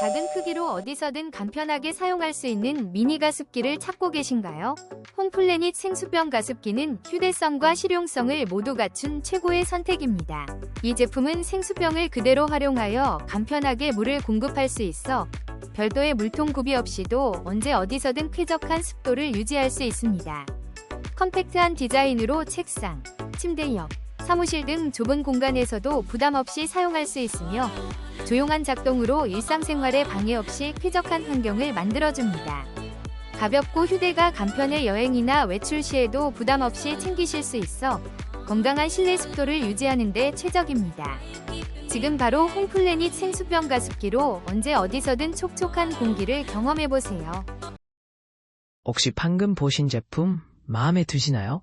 작은 크기로 어디서든 간편하게 사용할 수 있는 미니 가습기를 찾고 계신가요? 홈플래닛 생수병 가습기는 휴대성과 실용성을 모두 갖춘 최고의 선택입니다. 이 제품은 생수병을 그대로 활용하여 간편하게 물을 공급할 수 있어 별도의 물통 구비 없이도 언제 어디서든 쾌적한 습도를 유지할 수 있습니다. 컴팩트한 디자인으로 책상, 침대 옆, 사무실 등 좁은 공간에서도 부담 없이 사용할 수 있으며 조용한 작동으로 일상생활에 방해 없이 쾌적한 환경을 만들어줍니다. 가볍고 휴대가 간편해 여행이나 외출 시에도 부담 없이 챙기실 수 있어 건강한 실내 습도를 유지하는 데 최적입니다. 지금 바로 홈플래닛 생수병 가습기로 언제 어디서든 촉촉한 공기를 경험해보세요. 혹시 방금 보신 제품 마음에 드시나요?